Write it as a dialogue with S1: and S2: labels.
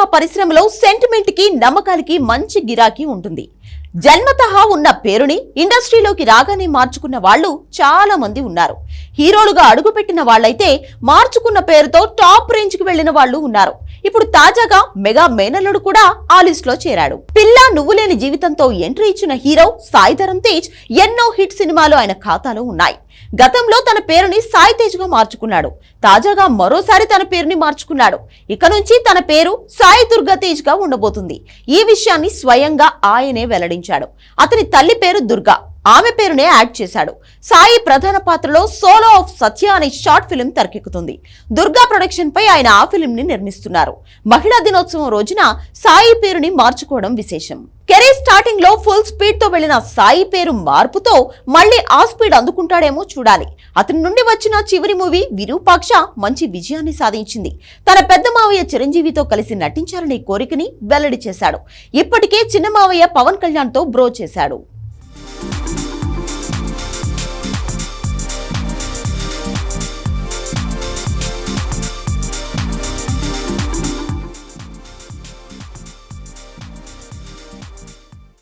S1: Cinema పరిశ్రమలో సెంటిమెంట్కి నమ్మకాలకి మంచి గిరాకీ ఉంటుంది. జన్మతహా ఉన్న పేరుని ఇండస్ట్రీలోకి రాగానే మార్చుకున్న వాళ్ళు చాలా మంది ఉన్నారు. హీరోలుగా అడుగుపెట్టిన వాళ్ళైతే మార్చుకున్న పేరుతో టాప్ రేంజ్కి వెళ్ళిన వాళ్ళు ఉన్నారు. ఇప్పుడు తాజాగా మెగా మేనల్లుడు కూడా ఆ లిస్ట్లో చేరాడు. పిల్ల నువ్వులేని జీవితంతో ఎంట్రీ ఇచ్చిన హీరో సాయి ధరమ్ తేజ్ ఎన్నో హిట్ సినిమాలు ఆయన ఖాతాలో ఉన్నాయి. గతంలో తన పేరుని సాయి తేజ్గా మార్చుకున్నాడు. తాజాగా మరోసారి తన పేరుని మార్చుకున్నాడు. ఇక నుంచి తన పేరు సాయి దుర్గా తేజ్గా ఉండబోతుంది. ఈ విషయాన్ని స్వయంగా ఆయనే వెల్లడించాడు. అతని తల్లి పేరు దుర్గా. ఆమె పేరునే యాడ్ చేశాడు. సాయి ప్రధాన పాత్రలో సోలో ఆఫ్ సత్య అనే షార్ట్ ఫిల్మ్ తెరకెక్కుతుంది. దుర్గా ప్రొడక్షన్ పై ఆయన ఆ ఫిల్మ్ని నిర్మిస్తున్నారు. మహిళా దినోత్సవం రోజున సాయి పేరుని మార్చుకోవడం విశేషం. కెరీర్ స్టార్టింగ్లో ఫుల్ స్పీడ్తో వెళ్ళిన సాయి పేరు మార్పుతో మళ్ళీ ఆ స్పీడ్ అందుకుంటాడేమో చూడాలి. అతని నుండి వచ్చిన చివరి మూవీ విరూపాక్ష మంచి విజయాన్ని సాధించింది. తన పెద్ద మావయ్య చిరంజీవితో కలిసి నటించాలనే కోరికని వెల్లడి చేశాడు. ఇప్పటికే చిన్న మావయ్య పవన్ కళ్యాణ్తో బ్రో చేశాడు.